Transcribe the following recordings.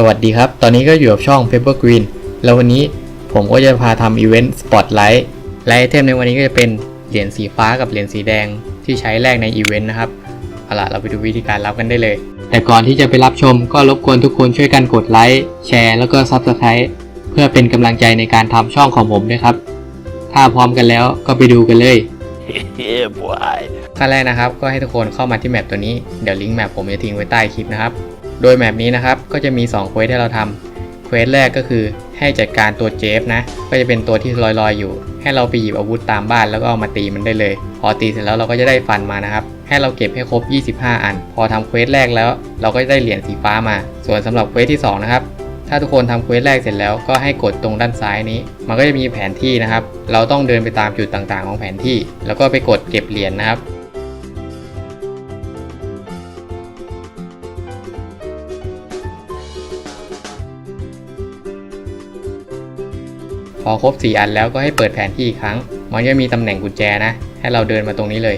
สวัสดีครับ ตอนนี้ก็อยู่กับช่อง Paper Green แล้ววันนี้ผมก็จะพาทำอีเวนต์ Spotlight และไอเทมในวันนี้ก็จะเป็นเหรียญสีฟ้ากับเหรียญสีแดงที่ใช้แลกในอีเวนต์นะครับ เอาล่ะ เราไปดูวิธีการรับกันได้เลย แต่ก่อนที่จะไปรับชมก็รบกวนทุกคนช่วยกันกดไลค์ แชร์ แล้วก็ Subscribe เพื่อเป็นกำลังใจในการทำช่องของผมด้วยครับ ถ้าพร้อมกันแล้วก็ไปดูกันเลย yeah, boy. ขั้นแรกนะครับ ก็ให้ทุกคนเข้ามาที่แมปตัวนี้ เดี๋ยวลิงก์แมปผมจะทิ้งไว้ใต้คลิปนะครับ โดยแมปนี้นะครับก็จะมี2เควสให้เราทำเควสแรกก็คือให้จัดการตัวเจฟนะ ก็จะเป็นตัวที่ลอยๆอยู่ ให้เราไปหยิบอาวุธตามบ้านแล้วก็เอามาตีมันได้เลย พอตีเสร็จแล้วเราก็จะได้ฟันมานะครับ ให้เราเก็บให้ครบ 25 อัน พอทำเควสแรกแล้ว เราก็จะได้เหรียญสีฟ้ามา ส่วนสำหรับเควสที่สองนะครับถ้าทุกคนทำเควสแรกเสร็จแล้วก็ให้กดตรงด้านซ้ายนี้ มันก็จะมีแผนที่นะครับ เราต้องเดินไปตามจุดต่างๆ ของแผนที่ แล้วก็ไปกดเก็บเหรียญนะครับ พอครบ 4 อันแล้วก็ให้เปิดแผนที่อีกครั้ง มันจะมีตำแหน่งกุญแจนะ ให้เราเดินมาตรงนี้เลย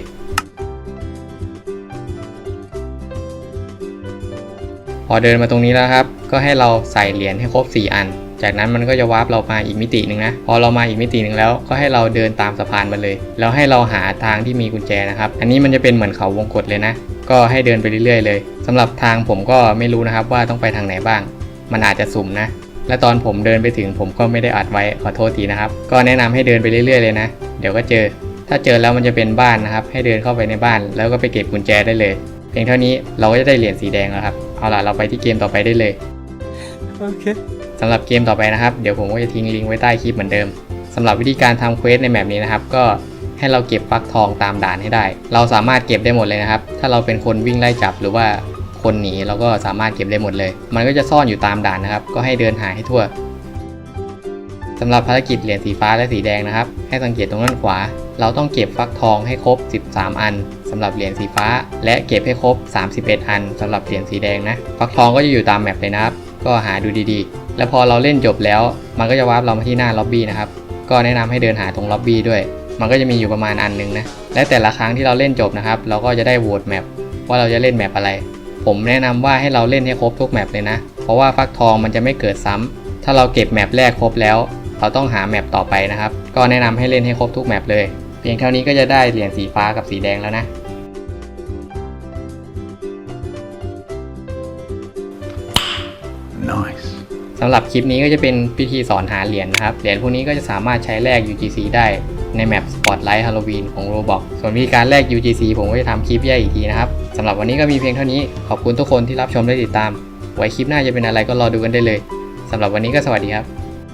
พอเดินมาตรงนี้แล้วครับ ก็ให้เราใส่เหรียญให้ครบ 4 อัน จากนั้นมันก็จะวาร์ปเรามาอีกมิติหนึ่งนะ พอเรามาอีกมิติหนึ่งแล้ว ก็ให้เราเดินตามสะพานมาเลย แล้วให้เราหาทางที่มีกุญแจนะครับ อันนี้มันจะเป็นเหมือนเขาวงกตเลยนะ ก็ให้เดินไปเรื่อยๆ เลยสำหรับทางผมก็ไม่รู้นะครับว่าต้องไปทางไหนบ้าง มันอาจจะสุ่มนะ และตอนผมเดินไปถึงผมก็ไม่ได้อัดไว้ขอโทษทีนะครับ ก็แนะนำให้เดินไปเรื่อยๆเลยนะ เดี๋ยวก็เจอ ถ้าเจอแล้วมันจะเป็นบ้านนะครับ ให้เดินเข้าไปในบ้าน แล้วก็ไปเก็บกุญแจได้เลย เพียงเท่านี้เราก็จะได้เหรียญสีแดงแล้วครับ เอาล่ะเราไปที่เกมต่อไปได้เลย Okay. สำหรับเกมต่อไปนะครับ เดี๋ยวผมก็จะทิ้งลิงก์ไว้ใต้คลิปเหมือนเดิมสำหรับวิธีการทำเควสในแมปนี้นะครับก็ให้เราเก็บฟักทองตามด่านให้ได้ เราสามารถเก็บได้หมดเลยนะครับ ถ้าเราเป็นคนวิ่งไล่จับหรือว่า คนหนีเราก็สามารถเก็บได้หมดเลย มันก็จะซ่อนอยู่ตามด่านนะครับ ก็ให้เดินหาให้ทั่วสำหรับภารกิจเหรียญสีฟ้าและสีแดงนะครับ ให้สังเกตตรงด้านขวา เราต้องเก็บฟักทองให้ครบ 13 อันสำหรับเหรียญสีฟ้า และเก็บให้ครบ 31 อันสำหรับเหรียญสีแดงนะ ฟักทองก็จะอยู่ตามแมปเลยนะครับ ก็หาดูดีๆ แล้วพอเราเล่นจบแล้ว มันก็จะวาร์ปเรามาที่หน้าล็อบบี้นะครับ ก็แนะนำให้เดินหาตรงล็อบบี้ด้วย มันก็จะมีอยู่ประมาณอันหนึงนะ และแต่ละครั้งที่เราเล่นจบนะครับ เราก็จะได้โหวตแมปว่าเราจะเล่นแมปอะไร ผมแนะนำว่าให้เราเล่นให้ครบทุกแมปเลยนะ เพราะว่าฟักทองมันจะไม่เกิดซ้ำถ้าเราเก็บแมปแรกครบแล้ว เราต้องหาแมปต่อไปนะครับ ก็แนะนำให้เล่นให้ครบทุกแมปเลย เพียงเท่านี้ก็จะได้เหรียญสีฟ้ากับสีแดงแล้วนะ Nice. สำหรับคลิปนี้ก็จะเป็นพิธีสอนหาเหรียญนะครับ เหรียญพวกนี้ก็จะสามารถใช้แลก UGC ได้ในแมป Spotlight Halloween ของ Roblox ส่วนวิธีการแลก UGC ผมก็จะทำคลิปแยกอีกทีนะครับ สำหรับวันนี้ก็มีเพียงเท่านี้ขอบคุณทุกคนที่รับชมและติดตาม ไว้คลิปหน้าจะเป็นอะไรก็รอดูกันได้เลยสำหรับวันนี้ก็สวัสดีครับ